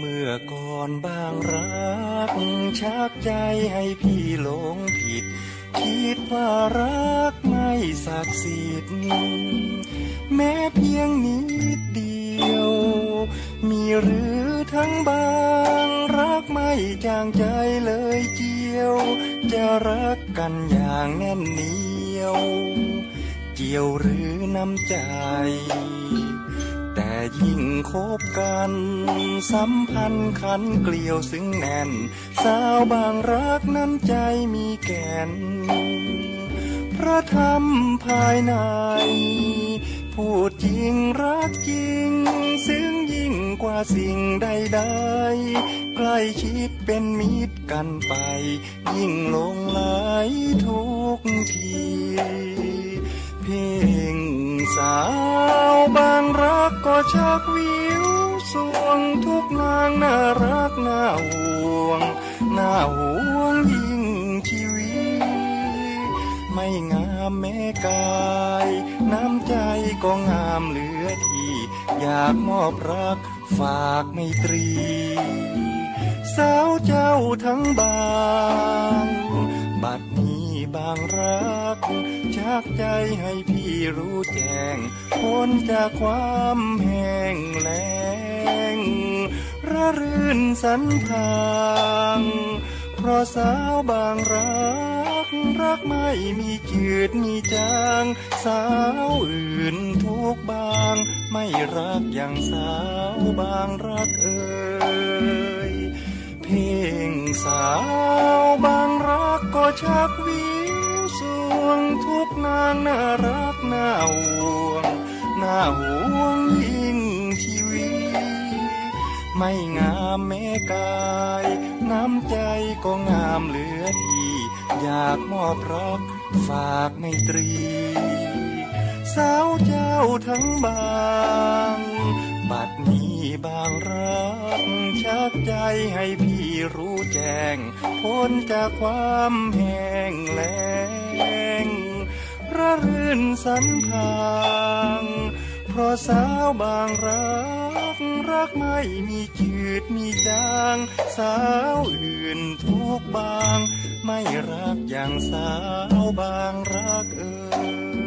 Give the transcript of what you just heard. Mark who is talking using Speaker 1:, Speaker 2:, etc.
Speaker 1: เมื่อก่อนบางรัก ชักใจให้พี่หลงผิด คิดว่ารักไม่ศักดิ์สิทธิ์แม้เพียงนิดเดียว มีหรือทั้งบางรักไม่จางใจเลยเจียว จะรักกันอย่างแน่นเหนียวเกี่ยวหรือน้ำใจ ยิ่งคบกัน สัมพันธ์ขันเกลียวซึ่งแน่น สาวบางรักน้ำใจมีแก่น พระธรรมภายใน พูดจริงรักจริง ซึ่งยิ่งกว่าสิ่งใดๆใกล้ชิดเป็นมิตรกันไป ยิ่งลงไหลทุกที เพ่งสา ชักวิวสวงทุกนางน่ารักน่าห่วงน่าห่วงยิ่งชีวิต ไม่งามแม้กาย น้ำใจก็งามเหลือที่ อยากมอบรักฝากไมตรี สาวเจ้าทั้งบาน บางรัก ชักใจให้พี่รู้แจ้งพ้นจากความแห้งแล้งระรื่นสันทางเพราะสาวบางรัก รักไม่มีจืดมีจาง สาวอื่นทุกบาง ไม่รักอย่างสาวบางรักเอ่ยเพ่งสาวบาง ชักวิวสวงทุกนางน่ารักน่าห่วงน่าห่วงยิ่งชีวิตไม่งามแม้กาย น้ำใจก็งามเหลือที่อยากมอบรักฝากไมตรี สาวเจ้าทั้งบาน บางรักชักใจให้พี่รู้แจ้งพ้นจากความแห้งแล้งระรื่นสันพางเพราะสาวบางรัก รักไม่มีจืดมีจาง สาวอื่นทุกบาง ไม่รักอย่างสาวบางรักเอ่ย